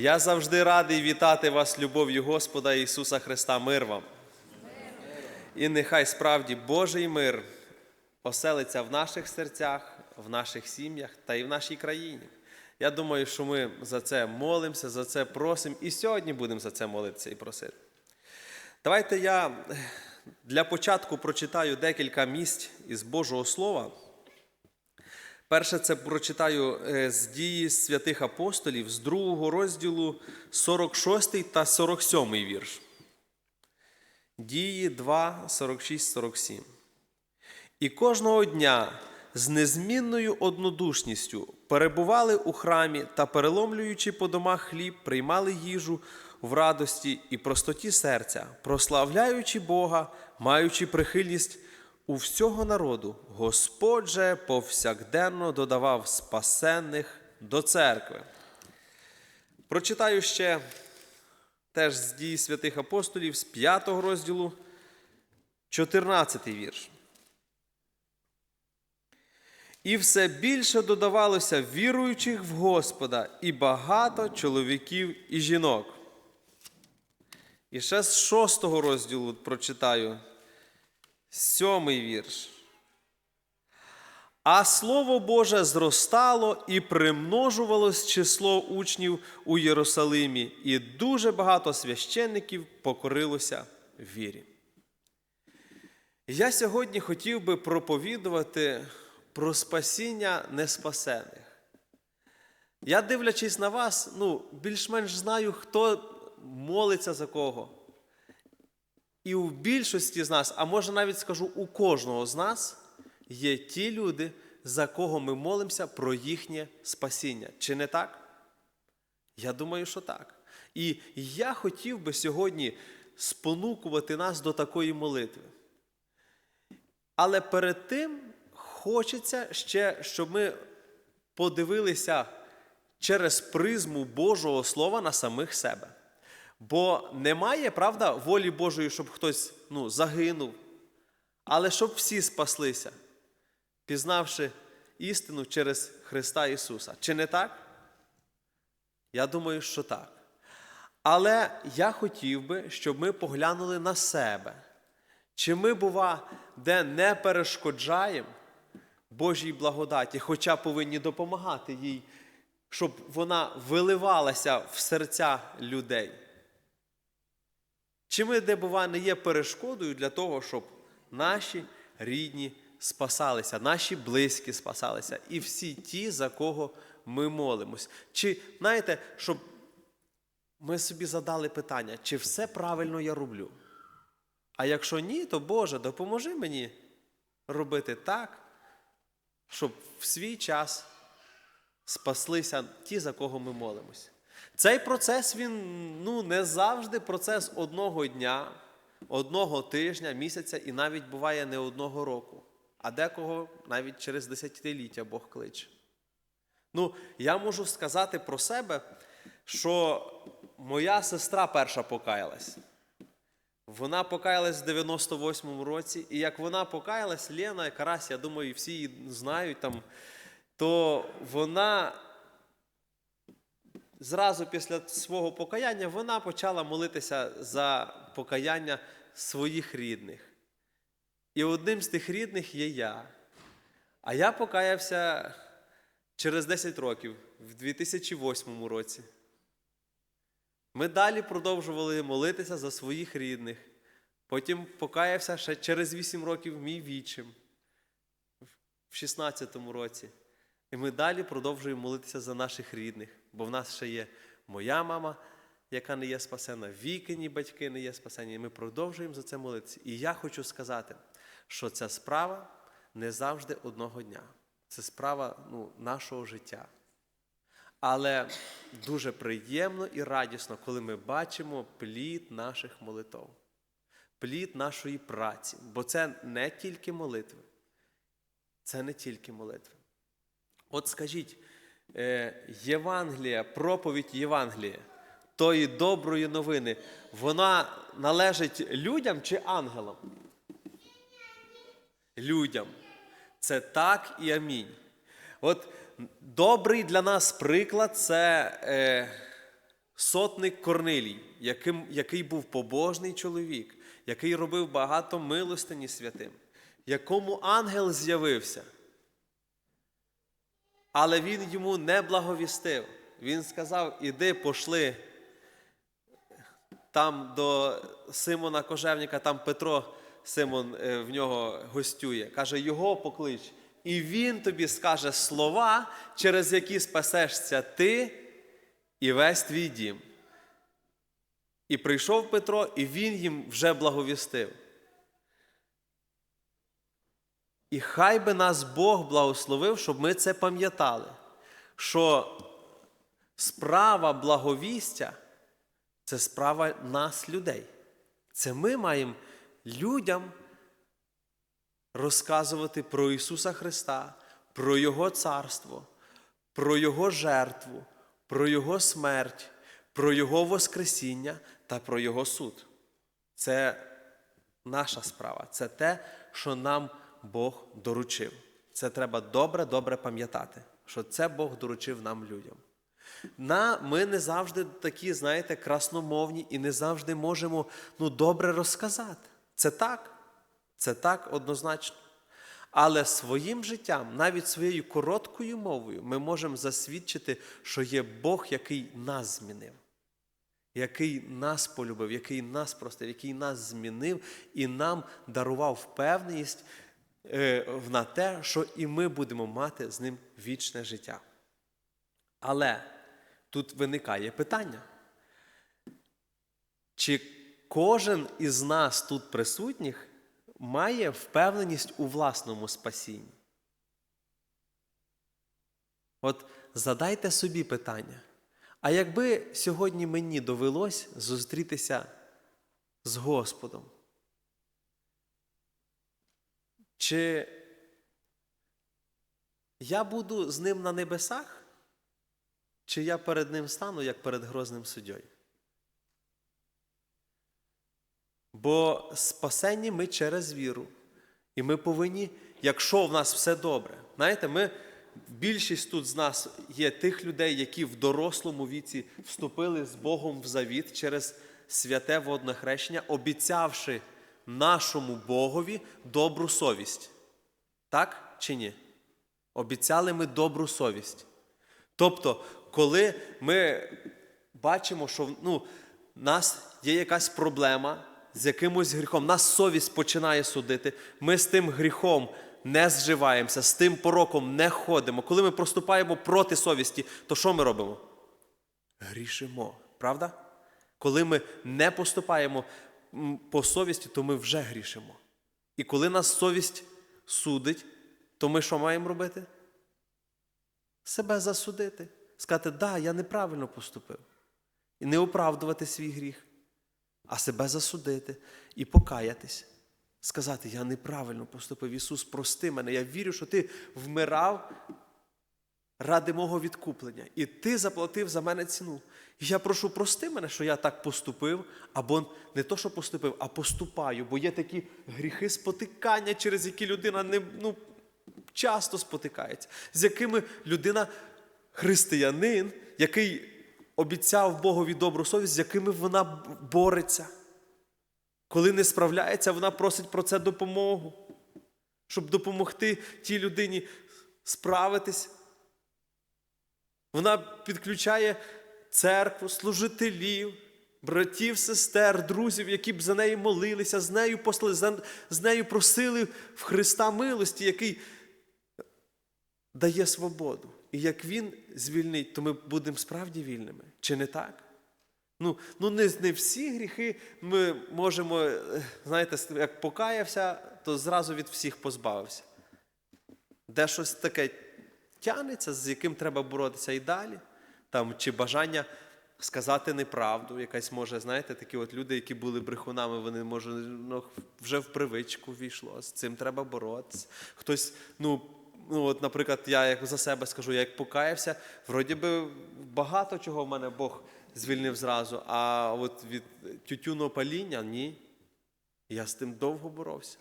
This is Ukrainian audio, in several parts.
Я завжди радий вітати вас, любов'ю Господа Ісуса Христа, мир вам. І нехай справді Божий мир оселиться в наших серцях, в наших сім'ях та і в нашій країні. Я думаю, що ми за це молимося, за це просимо і сьогодні будемо за це молитися і просити. Давайте я для початку прочитаю декілька місць із Божого Слова. Перше, це прочитаю е, з дії святих апостолів з другого розділу 46 та 47 вірш. Дії 2, 46, 47. І кожного дня з незмінною однодушністю перебували у храмі та, переломлюючи по домах хліб, приймали їжу в радості і простоті серця, прославляючи Бога, маючи прихильність у всього народу, Господь же повсякденно додавав спасенних до церкви. Прочитаю ще теж з дії святих апостолів з 5 розділу, 14 вірш. І все більше додавалося віруючих в Господа, і багато чоловіків і жінок. І ще з шостого розділу прочитаю сьомий вірш. А Слово Боже зростало і примножувалось число учнів у Єрусалимі, і дуже багато священників покорилося вірі. Я сьогодні хотів би проповідувати про спасіння неспасених. Я, дивлячись на вас, ну, більш-менш знаю, хто молиться за кого. І у більшості з нас, а може навіть скажу, у кожного з нас є ті люди, за кого ми молимося про їхнє спасіння. Чи не так? Я думаю, що так. І я хотів би сьогодні спонукувати нас до такої молитви. Але перед тим хочеться ще, щоб ми подивилися через призму Божого Слова на самих себе. Бо немає, правда, волі Божої, щоб хтось ну, загинув, але щоб всі спаслися, пізнавши істину через Христа Ісуса. Чи не так? Я думаю, що так. Але я хотів би, щоб ми поглянули на себе. Чи ми, бува, де не перешкоджаємо Божій благодаті, хоча повинні допомагати їй, щоб вона виливалася в серця людей? Чи ми, де бува, не є перешкодою для того, щоб наші рідні спасалися, наші близькі спасалися, і всі ті, за кого ми молимось? Чи знаєте, щоб ми собі задали питання, чи все правильно я роблю? А якщо ні, то Боже, допоможи мені робити так, щоб в свій час спаслися ті, за кого ми молимось. Цей процес він ну, не завжди процес одного дня, одного тижня, місяця і навіть буває не одного року, а декого навіть через десятиліття Бог кличе. Ну, я можу сказати про себе, що моя сестра перша покаялась. Вона покаялась в 98-му році, і як вона покаялась, Лена Карась, я думаю, всі її знають там, то вона зразу після свого покаяння вона почала молитися за покаяння своїх рідних. І одним з тих рідних є я. А я покаявся через 10 років, в 2008 році. Ми далі продовжували молитися за своїх рідних. Потім покаявся ще через 8 років мій вічим в 16-му році. І ми далі продовжуємо молитися за наших рідних, бо в нас ще є моя мама, яка не є спасена, вікині батьки не є спасені. Ми продовжуємо за це молитися. І я хочу сказати, що ця справа не завжди одного дня. Це справа ну, нашого життя. Але дуже приємно і радісно, коли ми бачимо плід наших молитв, плід нашої праці. Бо це не тільки молитви. Це не тільки молитви. От скажіть, Євангелія, проповідь Євангелія, тої доброї новини, вона належить людям чи ангелам? Людям. Це так і амінь. От добрий для нас приклад це е, сотник Корнилій, яким, який був побожний чоловік, який робив багато милостині святим, якому ангел з'явився. Але він йому не благовістив. Він сказав: іди, пошли там до Симона Кожевника, там Петро Симон е, в нього гостює. Каже, його поклич. І він тобі скаже слова, через які спасешся ти і весь твій дім. І прийшов Петро, і він їм вже благовістив. І хай би нас Бог благословив, щоб ми це пам'ятали, що справа благовістя це справа нас, людей. Це ми маємо людям розказувати про Ісуса Христа, про Його царство, про Його жертву, про Його смерть, про Його Воскресіння та про Його суд. Це наша справа. Це те, що нам Бог доручив. Це треба добре-добре пам'ятати, що це Бог доручив нам людям. На, ми не завжди такі, знаєте, красномовні і не завжди можемо ну, добре розказати. Це так, це так однозначно. Але своїм життям, навіть своєю короткою мовою, ми можемо засвідчити, що є Бог, який нас змінив, який нас полюбив, який нас простив, який нас змінив і нам дарував впевненість на те, що і ми будемо мати з ним вічне життя. Але тут виникає питання. Чи кожен із нас тут присутніх має впевненість у власному спасінні? От задайте собі питання. А якби сьогодні мені довелось зустрітися з Господом? Чи я буду з ним на небесах? Чи я перед ним стану, як перед грозним суддєю? Бо спасені ми через віру. І ми повинні, якщо в нас все добре, знаєте, ми, більшість тут з нас є тих людей, які в дорослому віці вступили з Богом в завіт через святе водне хрещення, обіцявши нашому Богові добру совість. Так чи ні? Обіцяли ми добру совість. Тобто, коли ми бачимо, що ну, нас є якась проблема з якимось гріхом, нас совість починає судити, ми з тим гріхом не зживаємося, з тим пороком не ходимо. Коли ми проступаємо проти совісті, то що ми робимо? Грішимо, правда? Коли ми не поступаємо по совісті, то ми вже грішимо. І коли нас совість судить, то ми що маємо робити? Себе засудити. Сказати, да, я неправильно поступив. І не оправдувати свій гріх, а себе засудити і покаятись. Сказати, я неправильно поступив. Ісус, прости мене. Я вірю, що Ти вмирав ради мого відкуплення. І Ти заплатив за мене ціну. Я прошу, прости мене, що я так поступив, або не то, що поступив, а поступаю. Бо є такі гріхи спотикання, через які людина не, ну, часто спотикається, з якими людина, християнин, який обіцяв Богові добру совість, з якими вона бореться. Коли не справляється, вона просить про це допомогу, щоб допомогти тій людині справитись. Вона підключає церкву, служителів, братів, сестер, друзів, які б за неї молилися, з нею послали, з нею просили в Христа милості, який дає свободу. І як Він звільнить, то ми будемо справді вільними. Чи не так? Ну, ну не, не всі гріхи ми можемо, е, знаєте, як покаявся, то зразу від всіх позбавився. Де щось таке тянеться, з яким треба боротися і далі. Там, чи бажання сказати неправду, якась може, знаєте, такі от люди, які були брехунами, вони може ну, вже в привичку війшло. З цим треба боротися. Хтось, ну, ну от, наприклад, я як за себе скажу, я як покаявся, вроді би багато чого в мене Бог звільнив зразу, а от від тютюного паління ні. Я з тим довго боровся.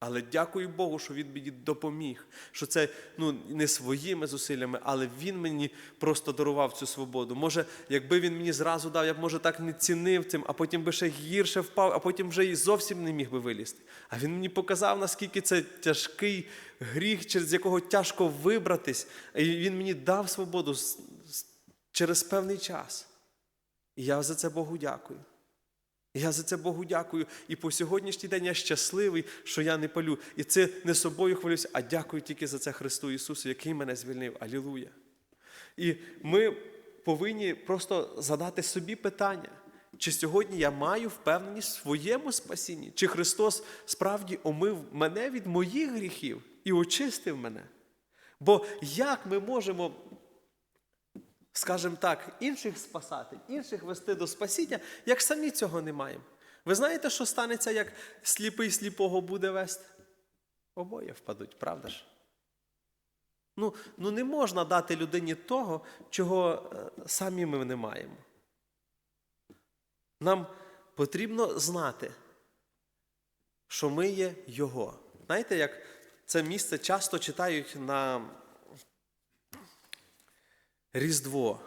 Але дякую Богу, що Він мені допоміг. Що це ну, не своїми зусиллями, але Він мені просто дарував цю свободу. Може, якби він мені зразу дав, я б може так не цінив цим, а потім би ще гірше впав, а потім вже і зовсім не міг би вилізти. А він мені показав, наскільки це тяжкий гріх, через якого тяжко вибратись. І він мені дав свободу через певний час. І я за це Богу дякую. Я за це Богу дякую. І по сьогоднішній день я щасливий, що я не палю. І це не собою хвалюся, а дякую тільки за це Христу Ісусу, який мене звільнив. Алілуя. І ми повинні просто задати собі питання, чи сьогодні я маю впевненість в своєму спасінні, чи Христос справді омив мене від моїх гріхів і очистив мене. Бо як ми можемо скажімо так, інших спасати, інших вести до спасіння, як самі цього не маємо. Ви знаєте, що станеться, як сліпий сліпого буде вести? Обоє впадуть, правда ж? Ну, ну не можна дати людині того, чого е, самі ми не маємо. Нам потрібно знати, що ми є Його. Знаєте, як це місце часто читають на Різдво.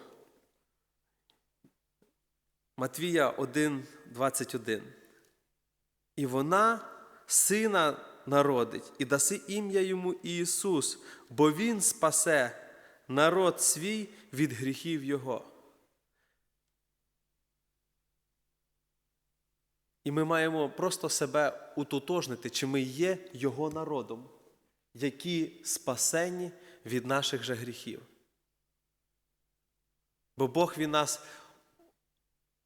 Матвія 1, 21. І вона сина народить, і даси ім'я йому Ісус, бо Він спасе народ свій від гріхів Його. І ми маємо просто себе утотожнити, чи ми є Його народом, які спасені від наших же гріхів. Бо Бог він нас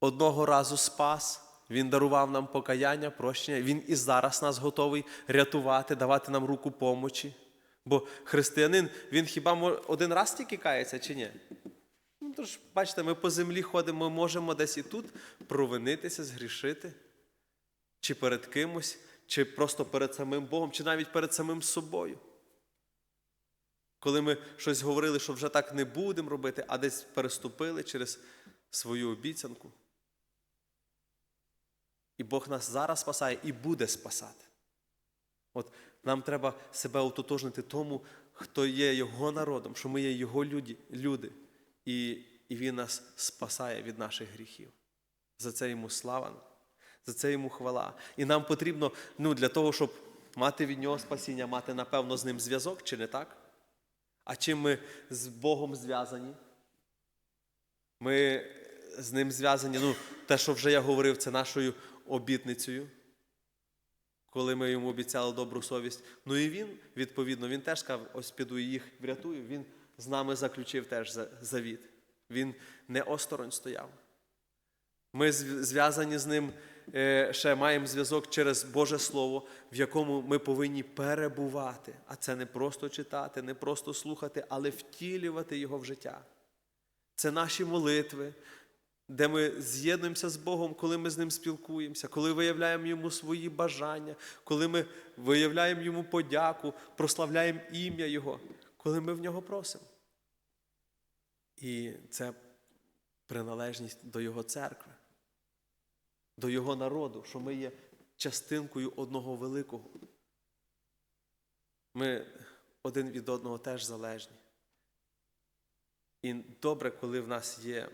одного разу спас, Він дарував нам покаяння, прощення. Він і зараз нас готовий рятувати, давати нам руку помочі. Бо християнин, він хіба один раз тільки кається чи ні? Ну, тож, бачите, ми по землі ходимо, ми можемо десь і тут провинитися, згрішити, чи перед кимось, чи просто перед самим Богом, чи навіть перед самим собою. Коли ми щось говорили, що вже так не будемо робити, а десь переступили через свою обіцянку. І Бог нас зараз спасає і буде спасати. От нам треба себе утотожнити тому, хто є Його народом, що ми є Його люди, люди і, і Він нас спасає від наших гріхів. За це йому слава, за це йому хвала. І нам потрібно ну, для того, щоб мати від нього спасіння, мати, напевно, з ним зв'язок, чи не так? А чим ми з Богом зв'язані? Ми з ним зв'язані, ну, те, що вже я говорив, це нашою обітницею, коли ми йому обіцяли добру совість. Ну і він, відповідно, він теж сказав, ось піду і їх врятую. Він з нами заключив теж за- завіт. Він не осторонь стояв. Ми зв'язані з ним, ще маємо зв'язок через Боже Слово, в якому ми повинні перебувати. А це не просто читати, не просто слухати, але втілювати його в життя. Це наші молитви, де ми з'єднуємося з Богом, коли ми з ним спілкуємося, коли виявляємо йому свої бажання, коли ми виявляємо йому подяку, прославляємо ім'я Його, коли ми в нього просимо. І це приналежність до Його церкви, до Його народу, що ми є частинкою одного великого. Ми один від одного теж залежні. І добре, коли в нас є,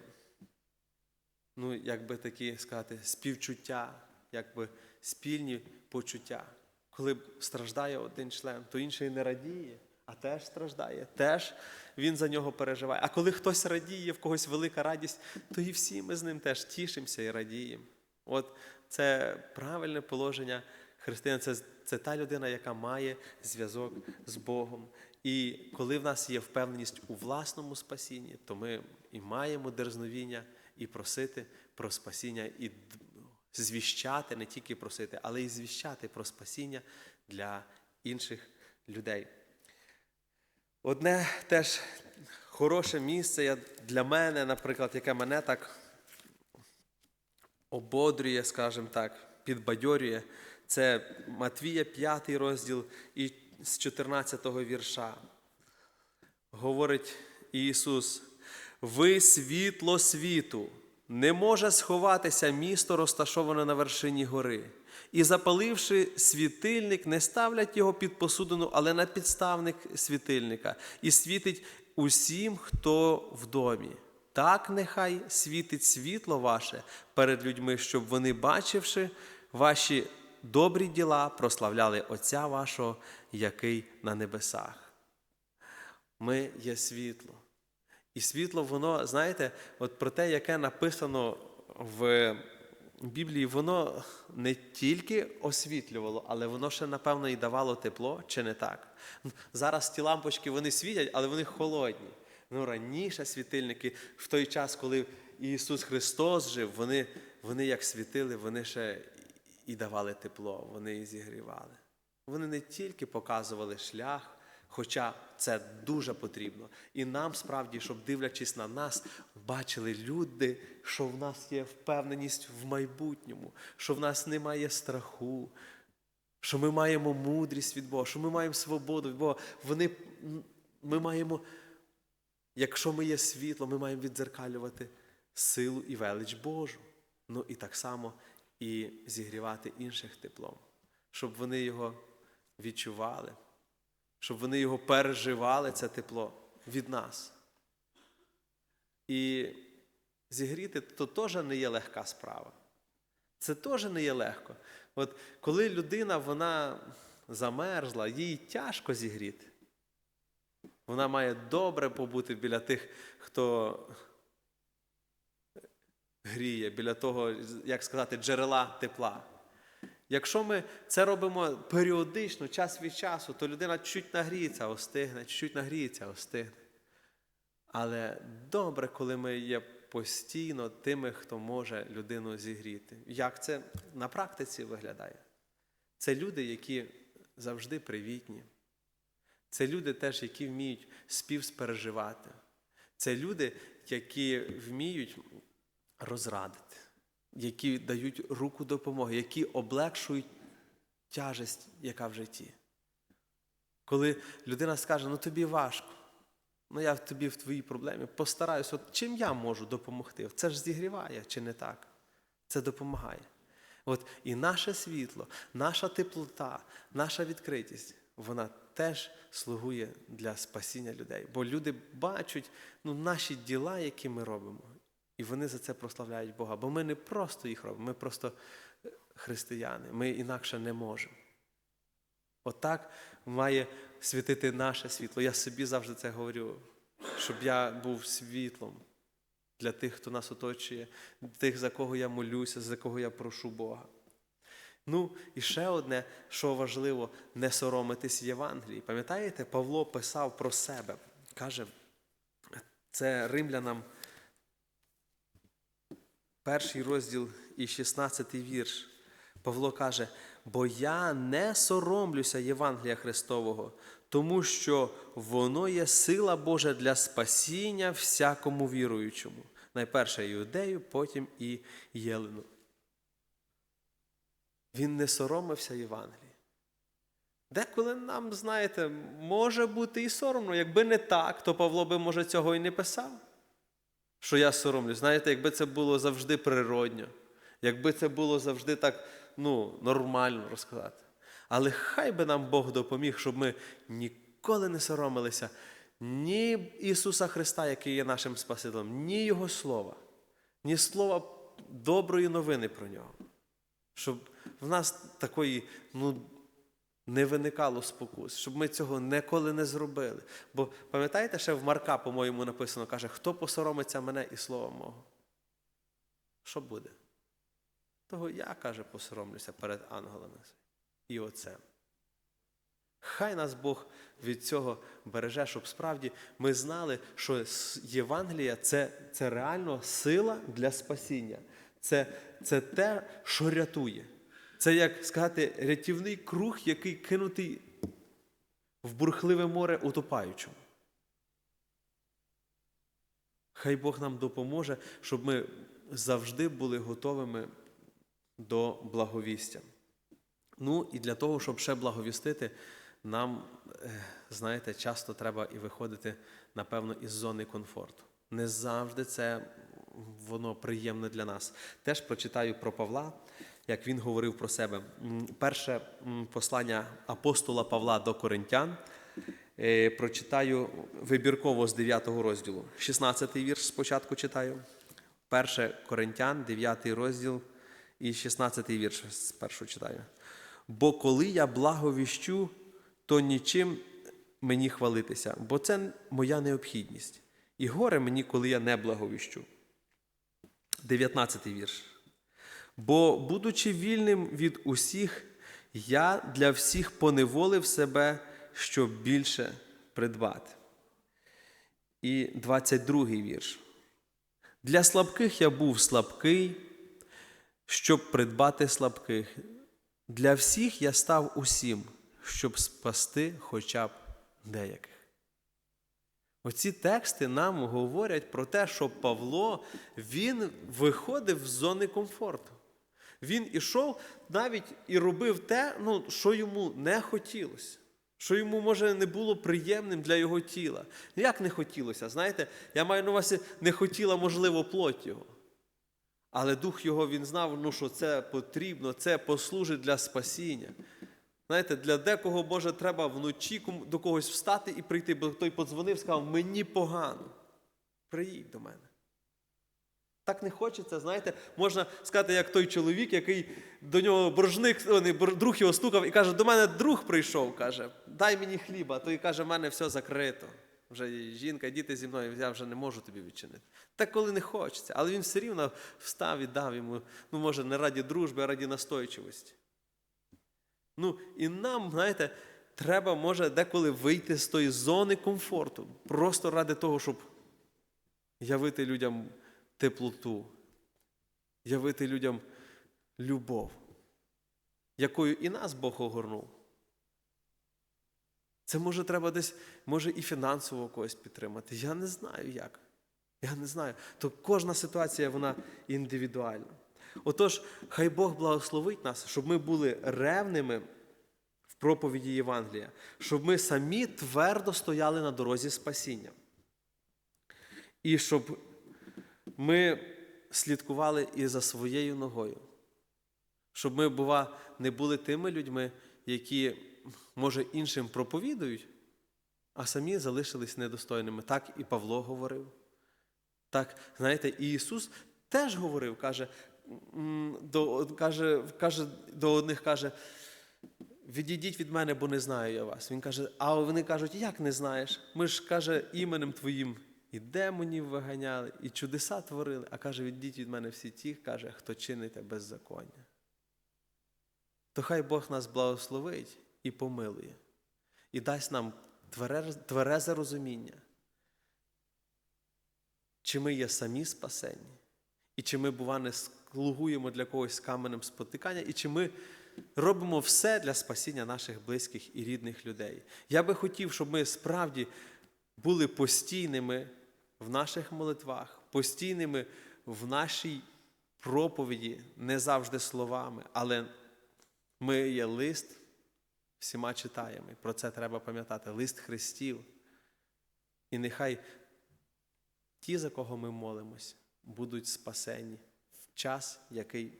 ну, як би такі сказати, співчуття, якби спільні почуття. Коли страждає один член, то інший не радіє, а теж страждає, теж він за нього переживає. А коли хтось радіє, в когось велика радість, то і всі ми з ним теж тішимося і радіємо. От це правильне положення християн. Це, це та людина, яка має зв'язок з Богом. І коли в нас є впевненість у власному спасінні, то ми і маємо дерзновіння і просити про спасіння, і звіщати, не тільки просити, але й звіщати про спасіння для інших людей. Одне теж хороше місце для мене, наприклад, яке мене так ободрює, скажімо так, підбадьорює, це Матвія 5 розділ і з 14 вірша. Говорить Ісус: ви світло світу, не може сховатися місто, розташоване на вершині гори. І запаливши світильник, не ставлять його під посудину, але на підставник світильника, і світить усім, хто в домі. Так нехай світить світло ваше перед людьми, щоб вони, бачивши ваші добрі діла, прославляли Отця вашого, який на небесах. Ми є світло. І світло, воно, знаєте, от про те, яке написано в Біблії, воно не тільки освітлювало, але воно ще, напевно, і давало тепло, чи не так? Зараз ті лампочки вони світять, але вони холодні. Ну, раніше світильники, в той час, коли Ісус Христос жив, вони, вони як світили, вони ще і давали тепло, вони і зігрівали. Вони не тільки показували шлях, хоча це дуже потрібно. І нам справді, щоб дивлячись на нас, бачили люди, що в нас є впевненість в майбутньому, що в нас немає страху, що ми маємо мудрість від Бога, що ми маємо свободу від Бога. Вони, ми маємо, якщо ми є світло, ми маємо віддзеркалювати силу і велич Божу. Ну і так само і зігрівати інших теплом, щоб вони його відчували, щоб вони його переживали, це тепло від нас. І зігріти то теж не є легка справа. Це теж не є легко. От коли людина вона замерзла, їй тяжко зігріти. Вона має добре побути біля тих, хто гріє, біля того, як сказати, джерела тепла. Якщо ми це робимо періодично, час від часу, то людина чуть нагріється, остигне, чуть нагріється, остигне. Але добре, коли ми є постійно тими, хто може людину зігріти. Як це на практиці виглядає? Це люди, які завжди привітні. Це люди теж, які вміють співспереживати. Це люди, які вміють розрадити, які дають руку допомоги, які облегшують тяжесть, яка в житті. Коли людина скаже, ну тобі важко, ну я тобі в твоїй проблемі постараюсь, от чим я можу допомогти? Це ж зігріває, чи не так? Це допомагає. От І наше світло, наша теплота, наша відкритість, вона теж слугує для спасіння людей. Бо люди бачать ну, наші діла, які ми робимо, і вони за це прославляють Бога. Бо ми не просто їх робимо, ми просто християни, ми інакше не можемо. Отак має світити наше світло. Я собі завжди це говорю, щоб я був світлом для тих, хто нас оточує, тих, за кого я молюся, за кого я прошу Бога. Ну, і ще одне, що важливо, не соромитись Євангелії. Пам'ятаєте, Павло писав про себе. Каже, це римлянам перший розділ і 16 вірш. Павло каже, бо я не соромлюся Євангелія Христового, тому що воно є сила Божа для спасіння всякому віруючому. Найперше іудею, потім і Єлену. Він не соромився Євангелії. Деколи нам, знаєте, може бути і соромно. Якби не так, то Павло би, може, цього і не писав. Що я соромлюсь. Знаєте, якби це було завжди природньо, якби це було завжди так ну, нормально розказати. Але хай би нам Бог допоміг, щоб ми ніколи не соромилися ні Ісуса Христа, який є нашим Спасителем, ні Його Слова, ні слова доброї новини про нього. Щоб в нас такої ну, не виникало спокус, щоб ми цього ніколи не зробили. Бо пам'ятаєте, ще в Марка, по-моєму, написано, каже, хто посоромиться мене і слова мого? Що буде? Того я, каже, посоромлюся перед ангелами і отцем. Хай нас Бог від цього береже, щоб справді ми знали, що Євангелія це, це реально сила для спасіння. Це, це те, що рятує. Це, як сказати, рятівний круг, який кинутий в бурхливе море утопаючому. Хай Бог нам допоможе, щоб ми завжди були готовими до благовістя. Ну і для того, щоб ще благовістити, нам, знаєте, часто треба і виходити, напевно, із зони комфорту. Не завжди це воно приємне для нас. Теж прочитаю про Павла, як він говорив про себе. Перше послання апостола Павла до Коринтян. Е, Прочитаю вибірково з 9 розділу. 16 вірш спочатку читаю. Перше Коринтян, 9 розділ і 16 вірш спершу читаю. Бо коли я благовіщу, то нічим мені хвалитися, бо це моя необхідність. І горе мені, коли я не благовіщу. 19 вірш. Бо, будучи вільним від усіх, я для всіх поневолив себе, щоб більше придбати. І 22 вірш. Для слабких я був слабкий, щоб придбати слабких. Для всіх я став усім, щоб спасти хоча б деяких. Оці тексти нам говорять про те, що Павло він виходив з зони комфорту. Він ішов навіть і робив те, ну, що йому не хотілося, що йому, може, не було приємним для його тіла. Як не хотілося? Знаєте, я маю на увазі, не хотіла, можливо, плоть його. Але дух його він знав, ну, що це потрібно, це послужить для спасіння. Знаєте, для декого, може, треба вночі до когось встати і прийти, бо той подзвонив, сказав, мені погано. Приїдь до мене. Так не хочеться, знаєте, можна сказати, як той чоловік, який до нього боржник, друг його стукав і каже, до мене друг прийшов, каже, дай мені хліба, той каже, в мене все закрито. Вже жінка, діти зі мною, я вже не можу тобі відчинити. Так коли не хочеться, але він все рівно встав і дав йому, ну, може, не раді дружби, а раді настойчивості. Ну, і нам, знаєте, треба, може, деколи вийти з тої зони комфорту, просто ради того, щоб явити людям теплоту, явити людям любов, якою і нас Бог огорнув. Це може треба десь, може, і фінансово когось підтримати. Я не знаю як. Я не знаю. То кожна ситуація вона індивідуальна. Отож, хай Бог благословить нас, щоб ми були ревними в проповіді Євангелія, щоб ми самі твердо стояли на дорозі спасіння. І щоб ми слідкували і за своєю ногою. Щоб ми, бува, не були тими людьми, які, може, іншим проповідують, а самі залишились недостойними. Так і Павло говорив. Так, знаєте, і Ісус теж говорив, каже, до, каже, каже, до одних каже, відійдіть від мене, бо не знаю я вас. Він каже, а вони кажуть, як не знаєш? Ми ж каже, іменем твоїм і демонів виганяли, і чудеса творили. А каже, відійдіть від мене всі ті, каже, хто чините беззаконня. То хай Бог нас благословить і помилує, і дасть нам тверезе розуміння, чи ми є самі спасені, і чи ми, бува, не слугуємо для когось каменем спотикання, і чи ми робимо все для спасіння наших близьких і рідних людей. Я би хотів, щоб ми справді були постійними в наших молитвах, постійними в нашій проповіді, не завжди словами, але ми є лист, всіма читаємо. Про це треба пам'ятати. Лист Христів. І нехай ті, за кого ми молимось, будуть спасені час, який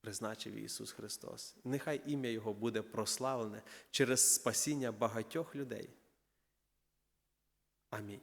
призначив Ісус Христос. Нехай ім'я Його буде прославлене через спасіння багатьох людей. Амінь.